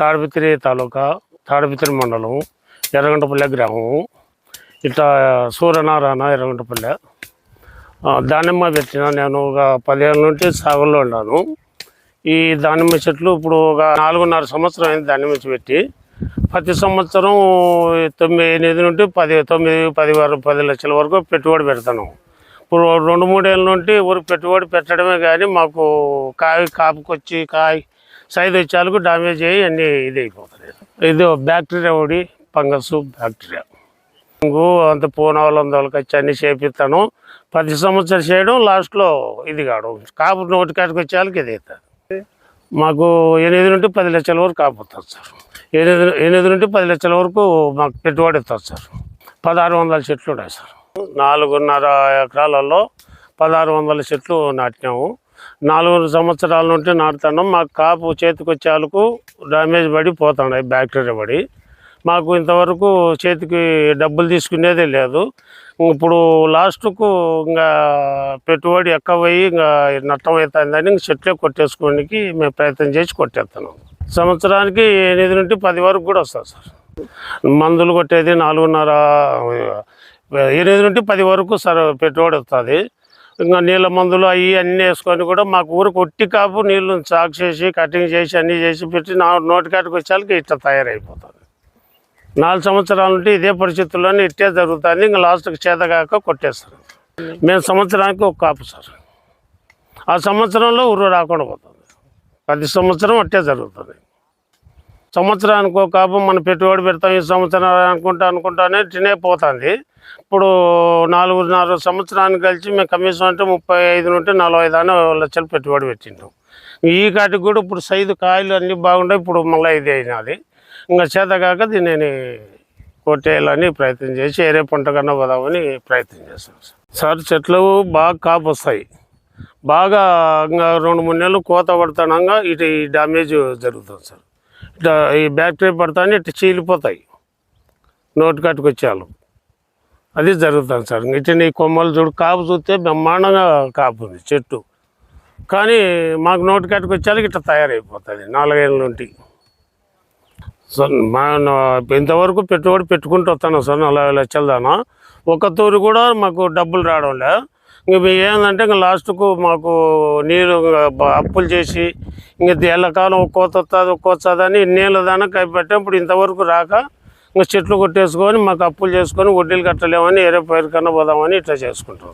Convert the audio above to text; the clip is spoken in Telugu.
తాడిపిత్రి తాలూకా తాడిపిత్రి మండలం ఎర్రగంటపల్లె గ్రామం ఇట్లా సూర్యనారాయణ ఎర్రగంటపల్లె. దానిమ్మ పెట్టిన నేను ఒక పదిహేను నుండి సాగులో ఉన్నాను. ఈ దానిమ్మ చెట్లు ఇప్పుడు ఒక నాలుగున్నర సంవత్సరం అయింది దానిమ్మ పెట్టి. ప్రతి సంవత్సరం తొమ్మిది ఎనిమిది నుండి పది తొమ్మిది పది వరకు పది లక్షల వరకు పెట్టుబడి పెడతాను. ఇప్పుడు రెండు మూడేళ్ళ నుండి ఊరికి పెట్టుబడి పెట్టడమే కానీ మాకు కాయ కాపుకొచ్చి కాయ సైజు వచ్చేలకు డామేజ్ అయ్యి అన్నీ ఇది అయిపోతుంది ఇది బ్యాక్టీరియా ఒకటి ఫంగస్ బ్యాక్టీరియా. అంత పూనాలు వందలకి వచ్చి అన్నీ చేపిస్తాను. ప్రతి సంవత్సరం చేయడం లాస్ట్లో ఇది కావడం. కాపు నోటి కాటికి వచ్చేందుకు ఇది అవుతుంది. మాకు ఎనిమిది నుండి పది లక్షల వరకు కాపుతుంది సార్. ఎనిమిది ఎనిమిది నుండి పది లక్షల వరకు మాకు పెట్టుబడి ఇస్తుంది సార్. పదహారు వందల చెట్లు ఉన్నాయి సార్. నాలుగున్నర ఎకరాలలో పదహారు వందల చెట్లు నాటినాము. నాలుగు సంవత్సరాల నుండి నాటుతున్నాం. మాకు కాపు చేతికి వచ్చేందుకు డ్యామేజ్ పడి పోతున్నాయి బ్యాక్టీరియా పడి. మాకు ఇంతవరకు చేతికి డబ్బులు తీసుకునేదే లేదు. ఇప్పుడు లాస్ట్కు ఇంకా పెట్టుబడి ఎక్కువ పోయి ఇంకా నష్టం అవుతుందని ఇంక చెట్లే కొట్టేసుకోవడానికి మేము ప్రయత్నం చేసి కొట్టేస్తున్నాం. సంవత్సరానికి ఎనిమిది నుండి పది వరకు కూడా వస్తుంది సార్. మందులు కొట్టేది నాలుగున్నర ఎనిమిది నుండి పది వరకు సార్ పెట్టుబడి వస్తుంది. ఇంకా నీళ్ళ మందులు అవి అన్నీ వేసుకొని కూడా మాకు ఊరికి ఒట్టి కాపు నీళ్ళు సాగు చేసి కటింగ్ చేసి అన్నీ చేసి పెట్టి నా నోటికాటికి వచ్చేసరికి ఇట్లా తయారైపోతుంది. నాలుగు సంవత్సరాల నుండి ఇదే పరిస్థితుల్లోనే ఇట్టే జరుగుతుంది. ఇంకా లాస్ట్కి చేతగాక కొట్టేస్తారు. మేము సంవత్సరానికి ఒక కాపు సార్. ఆ సంవత్సరంలో ఊరు రాకుండా పోతుంది. ప్రతి సంవత్సరం అట్టే జరుగుతుంది. సంవత్సరానికి ఒక కాపు మనం పెట్టుబడి పెడతాం ఈ సంవత్సరం అనుకుంటా అనుకుంటానే తినే పోతుంది. ఇప్పుడు నాలుగున్నర సంవత్సరానికి కలిసి మేము కమిషన్ అంటే ముప్పై ఐదు నుండి నలభై దాకా లక్షలు పెట్టుబడి పెట్టింటాం ఈ కాటికి కూడా ఇప్పుడు సైజు కాయలు అన్నీ బాగుంటాయి ఇప్పుడు మళ్ళీ ఇది అయినది. ఇంకా చేతకాక దీనిని కొట్టేయాలని ప్రయత్నం చేసి ఏరే పంట కన్నా పోదామని ప్రయత్నం చేస్తాం సార్. సార్ చెట్లు బాగా కాపు వస్తాయి. బాగా ఇంకా రెండు మూడు నెలలు కోత పడుతుండగా ఇటు ఈ డ్యామేజ్ జరుగుతుంది సార్. ఇట్లా ఈ బ్యాక్టీరియా పడతానే ఇట్లా చీలిపోతాయి. నోటి కట్టుకొచ్చాలు అది జరుగుతుంది సార్. ఇట్లా నీ కొమ్మలు చూడు కాపు చూస్తే బ్రహ్మాండంగా కాపు ఉంది చెట్టు. కానీ మాకు నోటి కట్టుకు ఇట్లా తయారైపోతుంది నాలుగేళ్ళ నుండి. సో మా నా- ఇంతవరకు పెట్టుబడి పెట్టుకుంటూ వస్తాను సార్ నలభై లక్షల దానా. ఒక తూరు కూడా మాకు డబ్బులు రావడం లే. ఇంక మేము ఏంటంటే ఇంక లాస్ట్కు మాకు నీళ్ళు అప్పులు చేసి ఇంక ఎల్లకాలం ఒక కోత వస్తుంది ఒక్కోస్తుందని కోత నీళ్ళ కైపెట్టాం. ఇప్పుడు ఇంతవరకు రాక ఇంకా చెట్లు కొట్టేసుకొని మాకు అప్పులు చేసుకొని వడ్డీలు కట్టలేమని ఏరే పైరు కన్నా పోదామని ఇట్లా చేసుకుంటాం